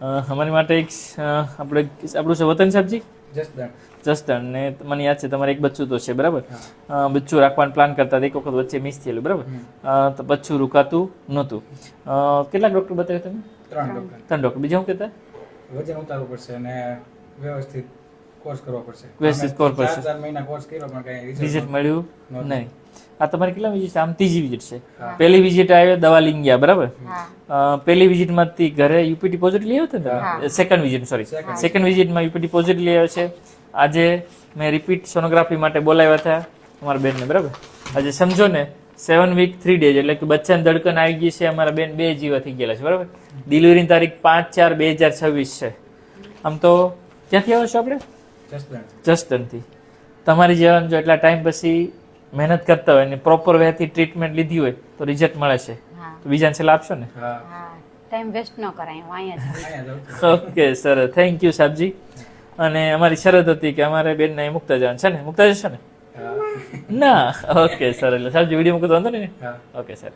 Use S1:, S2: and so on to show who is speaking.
S1: અમારી માટે એક આપણે આપણું છે વતન સાહેબજી?
S2: જસદણ.
S1: ને મને યાદ છે તમારે એક બચ્ચું તો છે બરાબર? બચ્ચું રાખવાનું પ્લાન કરતા એક વખત વચ્ચે મિસ થયેલું બરાબર? તો બચ્ચું રોકાતું નહોતું. કેટલા કેટલાક ડૉક્ટર બતાવ્યો તમે?
S2: ત્રણ ડોક્ટર
S1: ત્રણ ડૉક્ટર બીજા શું કહેતા?
S2: વજન ઉતારવું પડશે અને વ્યવસ્થિત કોર્સ કરવો પડશે.
S1: વ્યવસ્થિત
S2: અમે
S1: પડશે.
S2: ચાર ચાર મહિના કોર્સ કર્યો પણ કઈ result
S1: વિઝિટ મળ્યું નહીં. આ તમારી કેટલા વિઝિટ આમ ત્રીજી વિઝિટ છે. પહેલી વિઝિટ આવ્યો દવા લઈને ગયા બરાબર? અ, પહેલી વિઝિટમાંથી ઘરે યુપીટી પોઝિટિવ લઈ આવ્યો ને? સેકન્ડ વિઝિટ સોરી સેકન્ડ વિઝિટમાં યુપીટી પોઝિટિવ લઈ આવ્યો છે. આજે મેં રિપીટ સોનોગ્રાફી માટે બોલાવ્યા હતા અમારા બેનને બરાબર? આજે સમજો ને સેવન વીક થ્રી ડેઝ એટલે કે બચ્ચાને ધડકન આવી ગઈ છે અમારા બેન બે જીવા થઈ ગયેલા છે બરાબર? ડિલિવરીની તારીખ પાંચ ચાર બે હજાર છવ્વીસ છે. આમ તો ક્યાંથી આવો છો આપણે? જસદણથી. તમારી જેવાનું જો એટલા ટાઈમ પછી મહેનત કરતા હોય અને પ્રોપર વેથી ટ્રીટમેન્ટ લીધી હોય તો રિઝલ્ટ મળે છે. બીજાને સલાહ આપશો ને?
S2: હા.
S3: હા ટાઈમ વેસ્ટ ન કરાય હું અહીંયા.
S1: ઓકે સર થેન્ક યુ સાહેબજી અને અમારી શરત હતી કે અમારે બેનને અહીં મુકતા જવાનું. છે ને? મુકતા જશો ને? ના. ઓકે સર એટલે સાહેબજી વીડિયો મૂકતો વાંધો નહીં ને? Okay sir